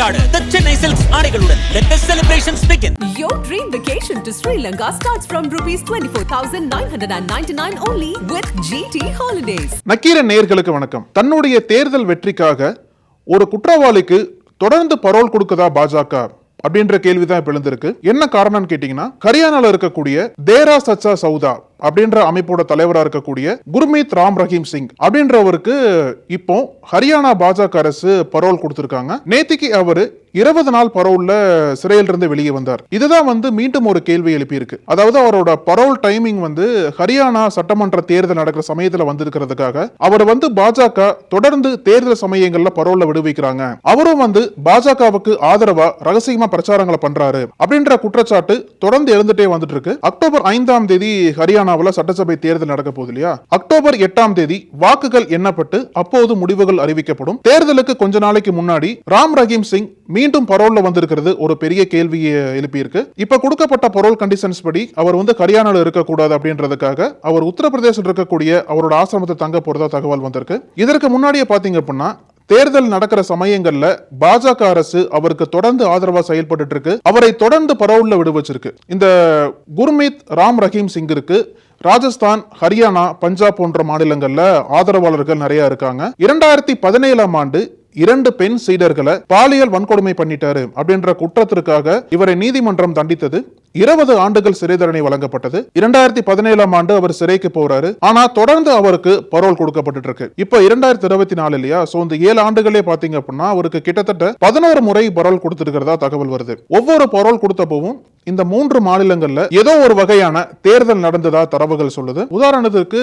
கொண்டாடு The Chennai Silks ஆடைகளுடன் Let the celebrations begin. Your dream vacation to Sri Lanka starts from rupees 24,999 only with GT Holidays. Nakkheeran நேயர்களுக்கு வணக்கம் தன்னுடைய தேர்தல் வெற்றிக்காக ஒரு குற்றவாளிக்கு தொடர்ந்து பரோல் கொடுக்குதா பாஜக அப்படின்ற கேள்விதான் இப்ப எழுந்திருக்கு. என்ன காரணம்னு கேட்டீங்கன்னா ஹரியானால இருக்கக்கூடிய தேரா சச்சா சவுதா அப்படின்ற அமைப்போட தலைவரா இருக்கக்கூடிய குர்மீத் ராம் ரஹீம் சிங் அப்படின்றவருக்கு இப்போ ஹரியானா பாஜக அரசு பரோல் கொடுத்திருக்காங்க. நேத்திக்கு அவரு இருபது நாள் பரோல்ல சிறையில இருந்து வெளியே வந்தார். இதுதான் வந்து மீண்டும் ஒரு கேள்வி எழுப்பியிருக்கு. அதாவது அவரோட பரோல் டைமிங் வந்து ஹரியானா சட்டமன்ற தேர்தல் நடக்கிற சமயத்துல வந்திருக்கிறதுக்காக அவர் வந்து பாஜக தொடர்ந்து தேர்தல் சமயங்கள்ல பரோல்ல விடுவிக்கிறாங்க. அவரும் வந்து பாஜகவுக்கு ஆதரவா ரகசியமா பிரச்சாரங்களை பண்றாரு அப்படின்ற குற்றச்சாட்டு தொடர்ந்து எழுந்துட்டே வந்துட்டு இருக்கு அக்டோபர் ஐந்தாம் தேதி ஹரியானாவில் சட்டசபை தேர்தல் நடக்க போகுது இல்லையா? அக்டோபர் எட்டாம் தேதி வாக்குகள் எண்ணப்பட்டு அப்போது முடிவுகள் அறிவிக்கப்படும். தேர்தலுக்கு கொஞ்ச நாளைக்கு முன்னாடி ராம் ரஹீம் சிங் மீண்டும் பரோல்ல வந்திருக்கிறது ஒரு பெரிய கேள்வியை எழுப்பியிருக்கு. இப்ப கொடுக்கப்பட்ட பரோல் கண்டிஷன்ஸ் படி அவர் வந்து ஹரியானால இருக்கக்கூடாது அப்படின்றதுக்காக அவர் உத்தரப்பிரதேசம் இருக்கக்கூடிய அவரோட ஆசிரமத்தை தங்க போறதா தகவல் வந்திருக்கு. இதற்கு முன்னாடியே பாத்தீங்க அப்படின்னா தேர்தல் நடக்கிற சமயங்கள்ல பாஜக அரசு அவருக்கு தொடர்ந்து ஆதரவா செயல்பட்டு இருக்கு. அவரை தொடர்ந்து பரோல்ல விடுவச்சிருக்கு இந்த குர்மீத் ராம் ரஹீம் சிங்கிற்கு ராஜஸ்தான் ஹரியானா பஞ்சாப் போன்ற மாநிலங்கள்ல ஆதரவாளர்கள் நிறைய இருக்காங்க. இரண்டாயிரத்தி பதினேழாம் ஆண்டு இரண்டு பெண் சீடர்களை பாலியல் வன்கொடுமை பண்ணிட்டாரு அப்படின்ற குற்றத்திற்காக இவரை நீதிமன்றம் தண்டித்தது. இருபது ஆண்டுகள் சிறை தண்டனை வழங்கப்பட்டது. இரண்டாயிரத்தி பதினேழாம் ஆண்டு அவர் சிறைக்கு போறாரு. ஆனா தொடர்ந்து அவருக்கு பரோல் கொடுக்கப்பட்டு இருக்கு இப்ப இரண்டாயிரத்தி இருபத்தி நாலு இல்லையா சோ இந்த ஏழு ஆண்டுகளே பாத்தீங்க அப்படின்னா அவருக்கு கிட்டத்தட்ட பதினோரு முறை பரோல் கொடுத்திருக்கிறதா தகவல் வருது. ஒவ்வொரு பரோல் கொடுத்தப்பவும் இந்த மூன்று மாநிலங்கள்ல ஏதோ ஒரு வகையான தேர்தல் நடந்ததா தரவுகள் சொல்லுது. உதாரணத்துக்கு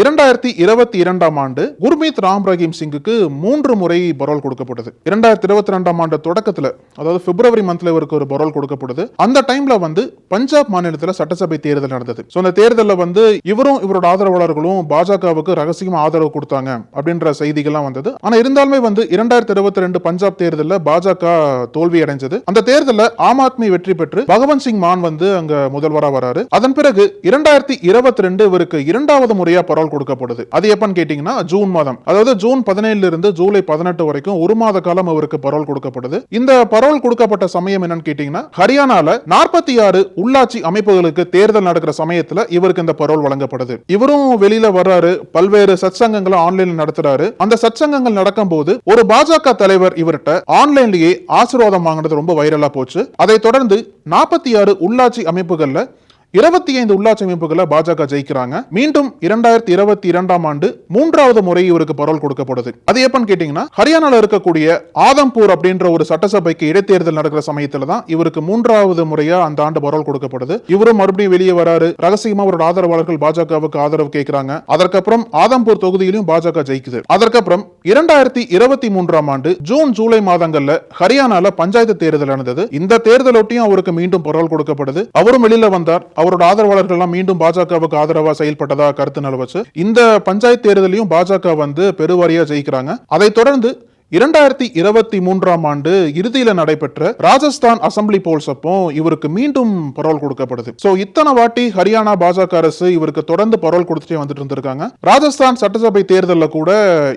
இரண்டாயிரத்தி இருபத்தி இரண்டாம் ஆண்டு குர்மீத் ராம் ரஹீம் சிங்குக்கு மூன்று முறை பரோல் கொடுக்கப்பட்டது. இரண்டாயிரத்தி இருபத்தி ரெண்டாம் ஆண்டு தொடக்கத்துல அதாவது பிப்ரவரி மந்த்ல இவருக்கு ஒரு பரோல் கொடுக்கப்படுது அந்த டைம்ல வந்து பஞ்சாப் மாநிலத்தில் சட்டசபை தேர்தல் நடந்தது. ஸோ அந்த தேர்தலில் வந்து இவரும் இவரோட ஆதரவாளர்களும் பாஜகவுக்கு ரகசியமாக ஆதரவு கொடுத்தாங்க அப்படின்ற செய்திகள்லாம் வந்தது. ஆனால் இருந்தாலுமே வந்து இரண்டாயிரத்தி இருபத்தி ரெண்டு பஞ்சாப் தேர்தலில் பாஜக தோல்வி அடைஞ்சது. அந்த தேர்தலில் ஆம் ஆத்மி வெற்றி பெற்று பகவந்த் சிங் மான் வந்து அங்க முதல்வராக வராரு. அதன் பிறகு இரண்டாயிரத்தி இருபத்தி ரெண்டு இவருக்கு இரண்டாவது முறையா பரோல் கொடுக்கப்படுது. அது எப்பன்னு கேட்டீங்கன்னா ஜூன் மாதம். அதாவது ஜூன் பதினேழுல இருந்து ஜூலை பதினெட்டு வரைக்கும் ஒரு மாத காலம் அவருக்கு பரோல் கொடுக்கப்படுது. இந்த பரோல் கொடுக்கப்பட்ட சமயம் என்னன்னு கேட்டீங்கன்னா ஹரியானால நாற்பத்தி ஆறு உள்ளாட்சி அமைப்புகளுக்கு தேர்தல் நடக்கிற சமயத்துல இவருக்கு இந்த பரோல் வழங்கப்படுது. இவரும் வெளியில வர்றாரு. பல்வேறு சத்சங்கங்களை ஆன்லைன்ல நடத்துறாரு. அந்த சத்சங்கங்கள் நடக்கும் போது ஒரு பாஜக தலைவர் இவர்கிட்ட ஆன்லைன்லயே ஆசீர்வாதம் வாங்கினது ரொம்ப வைரலா போச்சு. அதை தொடர்ந்து நாற்பத்தி ஆறு உள்ளாட்சி அமைப்புகள்ல இருபத்தி ஐந்து உள்ளாட்சி அமைப்புகளை பாஜக ஜெயிக்கிறாங்க. மீண்டும் இரண்டாயிரத்தி இருபத்தி இரண்டாம் ஆண்டு மூன்றாவது முறை இவருக்கு பரோல் கொடுக்கப்படுது. அது எப்பன்னு கேட்டீங்கன்னா ஹரியானால இருக்கக்கூடிய ஆதம்பூர் அப்படின்ற ஒரு சட்டசபைக்கு இடைத்தேர்தல் நடக்கிற சமயத்துல தான் இவருக்கு மூன்றாவது முறையா அந்த ஆண்டு பரோல் கொடுக்கப்படுது. இவரும் மறுபடியும் வெளியே வராரு. ரகசியமா அவரோட ஆதரவாளர்கள் பாஜகவுக்கு ஆதரவு கேட்கிறாங்க அதற்கப்புறம் ஆதம்பூர் தொகுதியிலும் பாஜக ஜெயிக்குது. அதற்கப்புறம் இரண்டாயிரத்தி இருபத்தி மூன்றாம் ஆண்டு ஜூன் ஜூலை மாதங்கள்ல ஹரியானால பஞ்சாயத்து தேர்தல் நடந்தது. இந்த தேர்தலொட்டியும் அவருக்கு மீண்டும் பரோல் கொடுக்கப்படுது. அவரும் வெளியில வந்தார். அவரோட ஆதரவாளர்கள்லாம் மீண்டும் பாஜகவுக்கு ஆதரவா செயல்பட்டதா கருத்து நிலவச்சு இந்த பஞ்சாயத்து தேர்தலையும் பாஜக வந்து பெருவாரியா ஜெயிக்கிறாங்க. அதைத் தொடர்ந்து இரண்டாயிரத்தி இருபத்தி மூன்றாம் ஆண்டு இறுதியில நடைபெற்ற ராஜஸ்தான் அசம்பிளி போல்ஸ் அப்போ இவருக்கு மீண்டும் பரோல் கொடுக்கப்படுது. சோ இத்தனை வாட்டி ஹரியானா பாஜக அரசு இவருக்கு தொடர்ந்து பரோல் கொடுத்துட்டே வந்துட்டு இருந்திருக்காங்க. ராஜஸ்தான் சட்டசபை தேர்தலில் கூட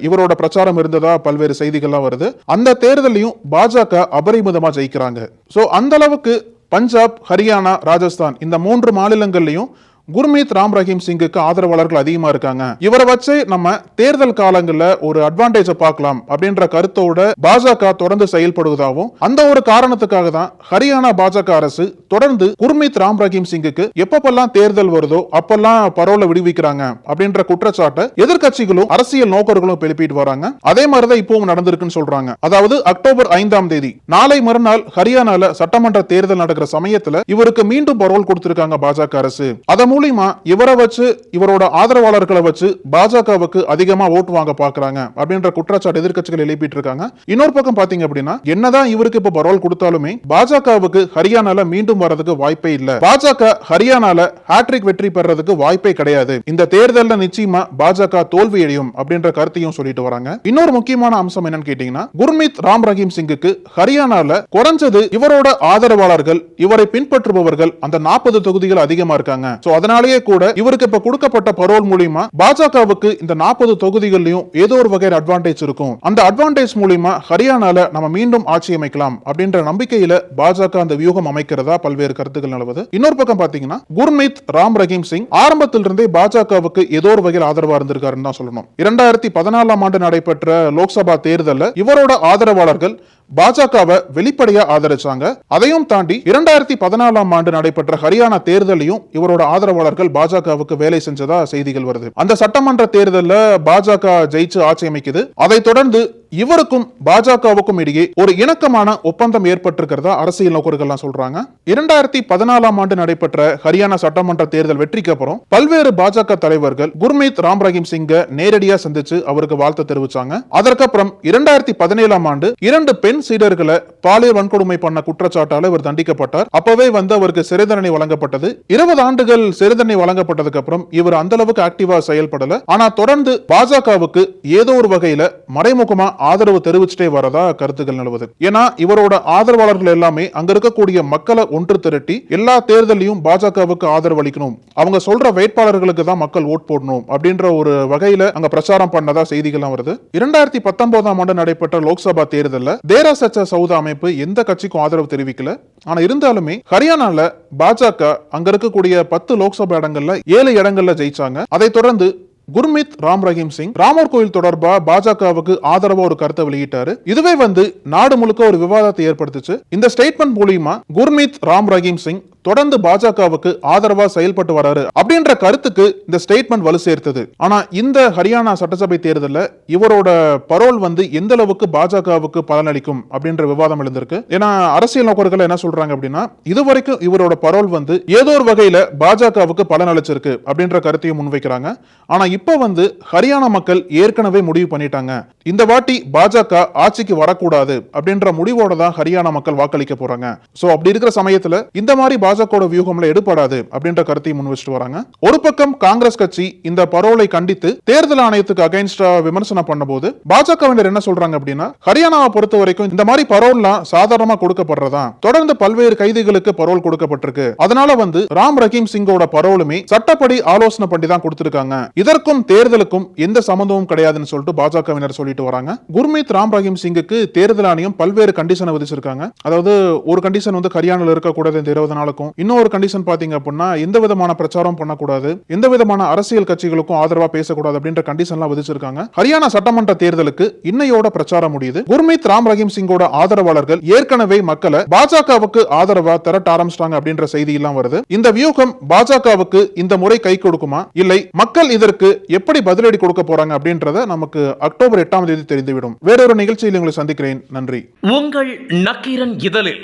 இவரோட பிரச்சாரம் இருந்ததா பல்வேறு செய்திகள்லாம் வருது. அந்த தேர்தலையும் பாஜக அபரிமிதமா ஜெயிக்கிறாங்க. சோ அந்த அளவுக்கு பஞ்சாப் ஹரியானா ராஜஸ்தான் இந்த மூன்று மாநிலங்கள்லையும் குர்மீத் ராம் ரஹீம் சிங்குக்கு ஆதரவாளர்கள் அதிகமா இருக்காங்க. இவரை வச்சு நம்ம தேர்தல் காலங்களில் ஒரு அட்வான்டேஜ பார்க்கலாம் அப்படின்ற கருத்தோட பாஜக தொடர்ந்து செயல்படுவதாகவும் அந்த ஒரு காரணத்துக்காக தான் ஹரியானா பாஜக அரசு தொடர்ந்து குர்மீத் ராம் ரஹீம் சிங்குக்கு எப்பப்பெல்லாம் தேர்தல் வருதோ அப்பெல்லாம் பரோல விடுவிக்கிறாங்க அப்படின்ற குற்றச்சாட்டை எதிர்க்கட்சிகளும் அரசியல் நோக்கர்களும் எழுப்பிட்டு வராங்க. அதே மாதிரிதான் இப்பவும் நடந்திருக்குன்னு சொல்றாங்க. அதாவது அக்டோபர் ஐந்தாம் தேதி நாளை மறுநாள் ஹரியானால சட்டமன்ற தேர்தல் நடக்கிற சமயத்துல இவருக்கு மீண்டும் பரோல் கொடுத்திருக்காங்க பாஜக அரசு. அதன் மூலியமா இவரை வச்சு இவரோட ஆதரவாளர்களை வச்சு பாஜகவுக்கு அதிகமா ஓட்டு வாங்க பாக்குறாங்க அப்படின்ற குற்றச்சாட்டு எதிர்கட்சிகள் எழுப்பிட்டு இருக்காங்க இன்னொரு பக்கம் பாத்தீங்க அப்படின்னா என்னதான் இவருக்கு இப்ப பரோல் கொடுத்தாலுமே பாஜகவுக்கு ஹரியானால மீண்டும் வர்றதுக்கு வாய்ப்பே இல்ல. பாஜக ஹரியானால ஹாட்ரிக் வெற்றி பெறதுக்கு வாய்ப்பே கிடையாது. இந்த தேர்தல்ல நிச்சயமா பாஜக தோல்வி அடையும் அப்படின்ற கருத்தையும் சொல்லிட்டு வராங்க. இன்னொரு முக்கியமான அம்சம் என்னன்னு கேட்டீங்கன்னா குர்மித் ராம் ரஹீம் சிங்குக்கு ஹரியானால குறைஞ்சது இவரோட ஆதரவாளர்கள் இவரை பின்பற்றுபவர்கள் அந்த நாற்பது தொகுதிகள் அதிகமா இருக்காங்க. சோ அதனாலேயே கூட இவருக்கு இப்ப கொடுக்கப்பட்ட பரோல் மூலியமா பாஜகவுக்கு இந்த நாற்பது தொகுதிகள்லயும் ஏதோ ஒரு வகையில் அட்வான்டேஜ் இருக்கும். அந்த அட்வான்டேஜ் மூலியமா ஹரியானால நம்ம மீண்டும் ஆட்சி அமைக்கலாம் அப்படின்ற நம்பிக்கையில பாஜக அந்த வியூகம் அமைக்கிறதா பல்வேறு கருத்துக்கள் நிலவுது. இன்னொரு பக்கம் பாத்தீங்கன்னா குர்மீத் ராம் ரஹீம் சிங் ஆரம்பத்தில் இருந்தே பாஜகவுக்கு ஏதோ ஒரு வகையில் ஆதரவா இருந்திருக்காருன்னு தான் சொல்லணும். இரண்டாயிரத்தி பதினாலாம் ஆண்டு நடைபெற்ற லோக்சபா தேர்தலில் இவரோட ஆதரவாளர்கள் பாஜகவை வெளிப்படையா ஆதரிச்சாங்க. அதையும் தாண்டி இரண்டாயிரத்தி பதினாலாம் ஆண்டு நடைபெற்ற ஹரியானா தேர்தலையும் இவரோட ஆதரவாளர்கள் பாஜகவுக்கு வேலை செஞ்சதா செய்திகள் வருது. அந்த சட்டமன்ற தேர்தலில் பாஜக ஜெயிச்சு ஆட்சி அமைக்குது. அதைத் தொடர்ந்து இவருக்கும் பாஜகவுக்கும் இடையே ஒரு இணக்கமான ஒப்பந்தம் ஏற்பட்டிருக்கிறதா அரசியல் நோக்கர்கள்லாம் சொல்றாங்க. இரண்டாயிரத்தி பதினாலாம் ஆண்டு நடைபெற்ற ஹரியானா சட்டமன்ற தேர்தல் வெற்றிக்கு அப்புறம் பல்வேறு பாஜக தலைவர்கள் குர்மீத் ராம் ரஹீம் சிங்கை நேரடியா சந்திச்சு அவருக்கு வாழ்த்து தெரிவிச்சாங்க. அதற்கப்புறம் இரண்டாயிரத்தி பதினேழாம் ஆண்டு இரண்டு பெண் சீடர்களை பாலியல் வன்கொடுமை பண்ண குற்றச்சாட்டால இவர் தண்டிக்கப்பட்டார். அப்பவே வந்து அவருக்கு சிறை தண்டனை வழங்கப்பட்டது. இருபது ஆண்டுகள் சிறை தண்டனை வழங்கப்பட்டதுக்கு அப்புறம் இவர் அந்த அளவுக்கு ஆக்டிவா செயல்படல. ஆனா தொடர்ந்து பாஜகவுக்கு ஏதோ ஒரு வகையில மறைமுகமா ஆதரவு தெரிவிச்சுட்டே வரதா கருத்துக்கள் நிலவுது. ஏன்னா இவரோட ஆதரவாளர்கள் எல்லாமே அங்க இருக்கக்கூடிய மக்களை ஒன்று திரட்டி எல்லா தேர்தலையும் பாஜகவுக்கு ஆதரவு அளிக்கணும். அவங்க சொல்ற வேட்பாளர்களுக்கு தான் மக்கள் ஓட் போடணும் அப்படின்ற ஒரு வகையில அங்க பிரச்சாரம் பண்ணதா செய்திகள்லாம் வருது. இரண்டாயிரத்தி பத்தொன்பதாம் ஆண்டு நடைபெற்ற லோக்சபா தேர்தல்ல தேரா சச்சா சவுதா அமைப்பு எந்த கட்சிக்கும் ஆதரவு தெரிவிக்கல. ஆனா இருந்தாலுமே ஹரியானால பாஜக அங்க இருக்கக்கூடிய பத்து லோக்சபா இடங்கள்ல ஏழு இடங்கள்ல ஜெயிச்சாங்க. அதை தொடர்ந்து குர்மித் ராம் ரஹீம் சிங் ராமர் கோயில் தொடர்பா பாஜகவுக்கு ஆதரவா ஒரு கருத்தை வெளியிட்டாரு. இதுவே வந்து நாடு முழுக்க ஒரு விவாதத்தை ஏற்படுத்துச்சு. இந்த ஸ்டேட்மெண்ட் மூலியமா குர்மித் ராம் ரஹீம் சிங் தொடர்ந்து பாஜகவுக்கு ஆதரவா செயல்பட்டு வராரு அப்படின்ற கருத்துக்கு இந்த ஸ்டேட்மெண்ட் வலு சேர்த்தது. ஆனா இந்த ஹரியானா சட்டசபை தேர்தலில் இவரோட பரோல் வந்து எந்த அளவுக்கு பாஜகவுக்கு பலனளிக்கும் அப்படின்ற விவாதம் எழுந்திருக்கு. ஏன்னா அரசியல் நோக்கர்கள் என்ன சொல்றாங்க அப்படின்னா இதுவரைக்கும் இவரோட பரோல் வந்து ஏதோ ஒரு வகையில பாஜகவுக்கு பலன் அளிச்சிருக்கு அப்படின்ற கருத்தையும் முன்வைக்கிறாங்க. ஆனா இப்ப வந்து ஹரியானா மக்கள் ஏற்கனவே முடிவு பண்ணிட்டாங்க. இந்த வாட்டி பாஜக ஆட்சிக்கு வரக்கூடாது அப்படின்ற முடிவோட தான் ஹரியானா மக்கள் வாக்களிக்க போறாங்க. சோ அப்படி இருக்கிற சமயத்துல இந்த மாதிரி பாஜகவோட வியூகம்ல எடுபடாது அப்படின்ற கருத்தையும் முன் வச்சுட்டு வராங்க. ஒரு பக்கம் காங்கிரஸ் கட்சி இந்த பரோலை கண்டித்து தேர்தல் ஆணையத்துக்கு அகைன்ஸ்டா விமர்சனம் பண்ணும்போது பாஜகவினர் என்ன சொல்றாங்க அப்படின்னா ஹரியானாவை பொறுத்த வரைக்கும் இந்த மாதிரி பரோல்லாம் சாதாரணமா கொடுக்கப்படுறதா? தொடர்ந்து பல்வேறு கைதிகளுக்கு பரோல் கொடுக்கப்பட்டிருக்கு. அதனால வந்து ராம் ரஹீம் சிங்கோட பரோலுமே சட்டப்படி ஆலோசனை பண்ணி தான் கொடுத்திருக்காங்க. இதற்கும் தேர்தலுக்கும் எந்த சம்பந்தமும் கிடையாதுன்னு சொல்லிட்டு பாஜகவினர் சொல்லிட்டு வராங்க. குர்மீத் ராம் ரஹீம் சிங்குக்கு தேர்தல் ஆணையம் பல்வேறு கண்டிஷனை விதிச்சிருக்காங்க. அதாவது ஒரு கண்டிஷன் வந்து ஹரியானால இருக்கக்கூடாது இந்த இருபது நாளுக்கு இருக்கும். இன்னொரு கண்டிஷன் பாத்தீங்க அப்படின்னா எந்த விதமான பிரச்சாரம் பண்ணக்கூடாது எந்த விதமான அரசியல் கட்சிகளுக்கும் ஆதரவா பேசக்கூடாது அப்படின்ற கண்டிஷன்லாம் விதிச்சிருக்காங்க. ஹரியானா சட்டமன்ற தேர்தலுக்கு இன்னையோட பிரச்சாரம் முடியுது. குர்மீத் ராம் ரஹீம் சிங்கோட ஆதரவாளர்கள் ஏற்கனவே மக்களை பாஜகவுக்கு ஆதரவா திரட்ட ஆரம்பிச்சிட்டாங்க அப்படின்ற செய்தி எல்லாம் வருது. இந்த வியூகம் பாஜகவுக்கு இந்த முறை கை கொடுக்குமா? இல்லை மக்கள் இதற்கு எப்படி பதிலடி கொடுக்க போறாங்க அப்படின்றத நமக்கு அக்டோபர் எட்டாம் தேதி தெரிந்துவிடும். வேறொரு நிகழ்ச்சியில் உங்களை சந்திக்கிறேன். நன்றி. உங்கள் நக்கீரன் இதழில்